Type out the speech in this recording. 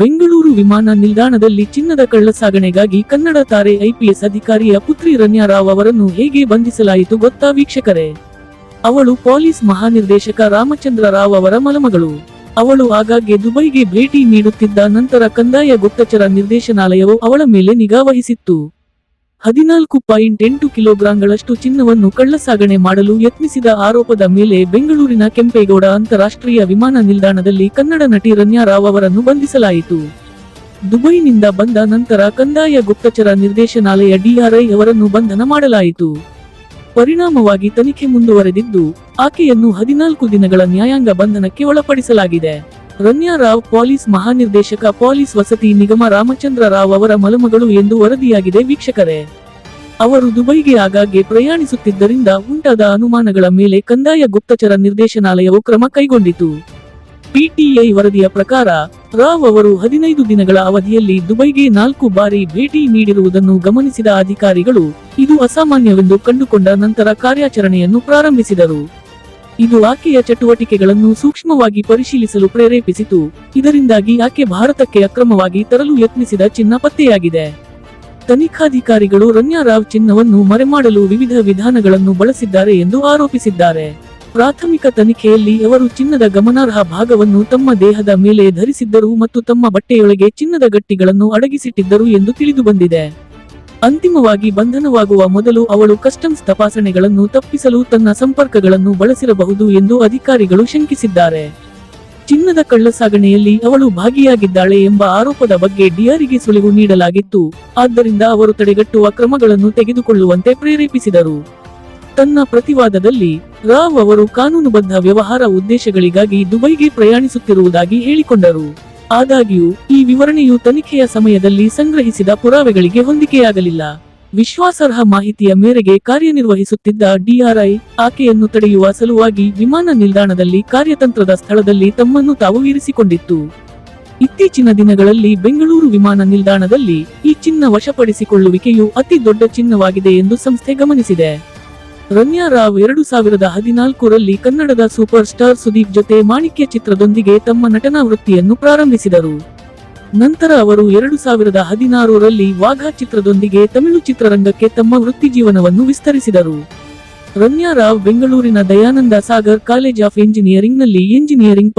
ಬೆಂಗಳೂರು ವಿಮಾನ ನಿಲ್ದಾಣದಲ್ಲಿ ಚಿನ್ನದ ಕಳ್ಳಸಾಗಣೆಗಾಗಿ ಕನ್ನಡ ತಾರೆ ಐಪಿಎಸ್ ಅಧಿಕಾರಿಯ ಪುತ್ರಿ ರನ್ಯಾ ರಾವ್ ಅವರನ್ನು ಹೇಗೆ ಬಂಧಿಸಲಾಯಿತು ಗೊತ್ತಾ ವೀಕ್ಷಕರೇ? ಅವಳು ಪೊಲೀಸ್ ಮಹಾನಿರ್ದೇಶಕ ರಾಮಚಂದ್ರ ರಾವ್ ಅವರ ಮಲಮಗಳು. ಅವಳು ಆಗಾಗ್ಗೆ ದುಬೈಗೆ ಭೇಟಿ ನೀಡುತ್ತಿದ್ದ ನಂತರ ಕಂದಾಯ ಗುಪ್ತಚರ ನಿರ್ದೇಶನಾಲಯವು ಅವಳ ಮೇಲೆ ನಿಗಾ ವಹಿಸಿತ್ತು. ಹದಿನಾಲ್ಕು ಪಾಯಿಂಟ್ ಎಂಟು ಕಿಲೋಗ್ರಾಂಗಳಷ್ಟು ಚಿನ್ನವನ್ನು ಕಳ್ಳಸಾಗಣೆ ಮಾಡಲು ಯತ್ನಿಸಿದ ಆರೋಪದ ಮೇಲೆ ಬೆಂಗಳೂರಿನ ಕೆಂಪೇಗೌಡ ಅಂತಾರಾಷ್ಟ್ರೀಯ ವಿಮಾನ ನಿಲ್ದಾಣದಲ್ಲಿ ಕನ್ನಡ ನಟಿ ರನ್ಯಾ ರಾವ್ ಅವರನ್ನು ಬಂಧಿಸಲಾಯಿತು. ದುಬೈನಿಂದ ಬಂದ ನಂತರ ಕಂದಾಯ ಗುಪ್ತಚರ ನಿರ್ದೇಶನಾಲಯ ಡಿಆರ್ಐ ಅವರನ್ನು ಬಂಧನ ಮಾಡಲಾಯಿತು. ಪರಿಣಾಮವಾಗಿ ತನಿಖೆ ಮುಂದುವರೆದಿದ್ದು, ಆಕೆಯನ್ನು ಹದಿನಾಲ್ಕು ದಿನಗಳ ನ್ಯಾಯಾಂಗ ಬಂಧನಕ್ಕೆ ಒಳಪಡಿಸಲಾಗಿದೆ. ರನ್ಯಾ ರಾವ್ ಪೊಲೀಸ್ ಮಹಾನಿರ್ದೇಶಕ, ಪೊಲೀಸ್ ವಸತಿ ನಿಗಮ ರಾಮಚಂದ್ರ ರಾವ್ ಅವರ ಮಲಮಗಳು ಎಂದು ವರದಿಯಾಗಿದೆ ವೀಕ್ಷಕರೇ. ಅವರು ದುಬೈಗೆ ಆಗಾಗ್ಗೆ ಪ್ರಯಾಣಿಸುತ್ತಿದ್ದರಿಂದ ಉಂಟಾದ ಅನುಮಾನಗಳ ಮೇಲೆ ಕಂದಾಯ ಗುಪ್ತಚರ ನಿರ್ದೇಶನಾಲಯವು ಕ್ರಮ ಕೈಗೊಂಡಿತು. ಪಿಟಿಐ ವರದಿಯ ಪ್ರಕಾರ, ರಾವ್ ಅವರು ಹದಿನೈದು ದಿನಗಳ ಅವಧಿಯಲ್ಲಿ ದುಬೈಗೆ ನಾಲ್ಕು ಬಾರಿ ಭೇಟಿ ನೀಡಿರುವುದನ್ನು ಗಮನಿಸಿದ ಅಧಿಕಾರಿಗಳು, ಇದು ಅಸಾಮಾನ್ಯವೆಂದು ಕಂಡುಕೊಂಡ ನಂತರ ಕಾರ್ಯಾಚರಣೆಯನ್ನು ಪ್ರಾರಂಭಿಸಿದರು. ಇದು ಆಕೆಯ ಚಟುವಟಿಕೆಗಳನ್ನು ಸೂಕ್ಷ್ಮವಾಗಿ ಪರಿಶೀಲಿಸಲು ಪ್ರೇರೇಪಿಸಿತು. ಇದರಿಂದಾಗಿ ಆಕೆ ಭಾರತಕ್ಕೆ ಅಕ್ರಮವಾಗಿ ತರಲು ಯತ್ನಿಸಿದ ಚಿನ್ನ ಪತ್ತೆಯಾಗಿದೆ. ತನಿಖಾಧಿಕಾರಿಗಳು ರನ್ಯಾ ರಾವ್ ಚಿನ್ನವನ್ನು ಮರೆಮಾಡಲು ವಿವಿಧ ವಿಧಾನಗಳನ್ನು ಬಳಸಿದ್ದಾರೆ ಎಂದು ಆರೋಪಿಸಿದ್ದಾರೆ. ಪ್ರಾಥಮಿಕ ತನಿಖೆಯಲ್ಲಿ ಅವರು ಚಿನ್ನದ ಗಮನಾರ್ಹ ಭಾಗವನ್ನು ತಮ್ಮ ದೇಹದ ಮೇಲೆ ಧರಿಸಿದ್ದರು ಮತ್ತು ತಮ್ಮ ಬಟ್ಟೆಯೊಳಗೆ ಚಿನ್ನದ ಗಟ್ಟಿಗಳನ್ನು ಅಡಗಿಸಿಟ್ಟಿದ್ದರು ಎಂದು ತಿಳಿದುಬಂದಿದೆ. ಅಂತಿಮವಾಗಿ ಬಂಧನವಾಗುವ ಮೊದಲು ಅವಳು ಕಸ್ಟಮ್ಸ್ ತಪಾಸಣೆಗಳನ್ನು ತಪ್ಪಿಸಲು ತನ್ನ ಸಂಪರ್ಕಗಳನ್ನು ಬಳಸಿರಬಹುದು ಎಂದು ಅಧಿಕಾರಿಗಳು ಶಂಕಿಸಿದ್ದಾರೆ. ಚಿನ್ನದ ಕಳ್ಳಸಾಗಣೆಯಲ್ಲಿ ಅವಳು ಭಾಗಿಯಾಗಿದ್ದಾಳೆ ಎಂಬ ಆರೋಪದ ಬಗ್ಗೆ ಡಿಆರಿಗೆ ಸುಳಿವು ನೀಡಲಾಗಿತ್ತು. ಆದ್ದರಿಂದ ಅವರು ತಡೆಗಟ್ಟುವ ಕ್ರಮಗಳನ್ನು ತೆಗೆದುಕೊಳ್ಳುವಂತೆ ಪ್ರೇರೇಪಿಸಿದರು. ತನ್ನ ಪ್ರತಿವಾದದಲ್ಲಿ ರಾವ್ ಅವರು ಕಾನೂನುಬದ್ಧ ವ್ಯವಹಾರ ಉದ್ದೇಶಗಳಿಗಾಗಿ ದುಬೈಗೆ ಪ್ರಯಾಣಿಸುತ್ತಿರುವುದಾಗಿ ಹೇಳಿಕೊಂಡರು. ಆದಾಗ್ಯೂ, ಈ ವಿವರಣೆಯು ತನಿಖೆಯ ಸಮಯದಲ್ಲಿ ಸಂಗ್ರಹಿಸಿದ ಪುರಾವೆಗಳಿಗೆ ಹೊಂದಿಕೆಯಾಗಲಿಲ್ಲ. ವಿಶ್ವಾಸಾರ್ಹ ಮಾಹಿತಿಯ ಮೇರೆಗೆ ಕಾರ್ಯನಿರ್ವಹಿಸುತ್ತಿದ್ದ ಡಿಆರ್ಐ ಆಕೆಯನ್ನು ತಡೆಯುವ ಸಲುವಾಗಿ ವಿಮಾನ ನಿಲ್ದಾಣದಲ್ಲಿ ಕಾರ್ಯತಂತ್ರದ ಸ್ಥಳದಲ್ಲಿ ತಮ್ಮನ್ನು ತಾವು ಇರಿಸಿಕೊಂಡಿತ್ತು. ಇತ್ತೀಚಿನ ದಿನಗಳಲ್ಲಿ ಬೆಂಗಳೂರು ವಿಮಾನ ನಿಲ್ದಾಣದಲ್ಲಿ ಈ ಚಿನ್ನ ವಶಪಡಿಸಿಕೊಳ್ಳುವಿಕೆಯು ಅತಿ ದೊಡ್ಡ ಚಿನ್ನವಾಗಿದೆ ಎಂದು ಸಂಸ್ಥೆ ಗಮನಿಸಿದೆ. ರನ್ಯಾ ರಾವ್ ಎರಡು ಸಾವಿರದ ಹದಿನಾಲ್ಕರಲ್ಲಿ ಕನ್ನಡದ ಸೂಪರ್ ಸ್ಟಾರ್ ಸುದೀಪ್ ಜೊತೆ ಮಾಣಿಕ್ಯ ಚಿತ್ರದೊಂದಿಗೆ ತಮ್ಮ ನಟನಾ ವೃತ್ತಿಯನ್ನು ಪ್ರಾರಂಭಿಸಿದರು. ನಂತರ ಅವರು ಎರಡು ಸಾವಿರದ ಹದಿನಾರರಲ್ಲಿ ವಾಘಾ ಚಿತ್ರದೊಂದಿಗೆ ತಮಿಳು ಚಿತ್ರರಂಗಕ್ಕೆ ತಮ್ಮ ವೃತ್ತಿಜೀವನವನ್ನು ವಿಸ್ತರಿಸಿದರು. ರಮ್ಯಾ ರಾವ್ ಬೆಂಗಳೂರಿನ ದಯಾನಂದ ಸಾಗರ್ ಕಾಲೇಜ್ ಆಫ್ ಎಂಜಿನಿಯರಿಂಗ್ನಲ್ಲಿ ಎಂಜಿನಿಯರಿಂಗ್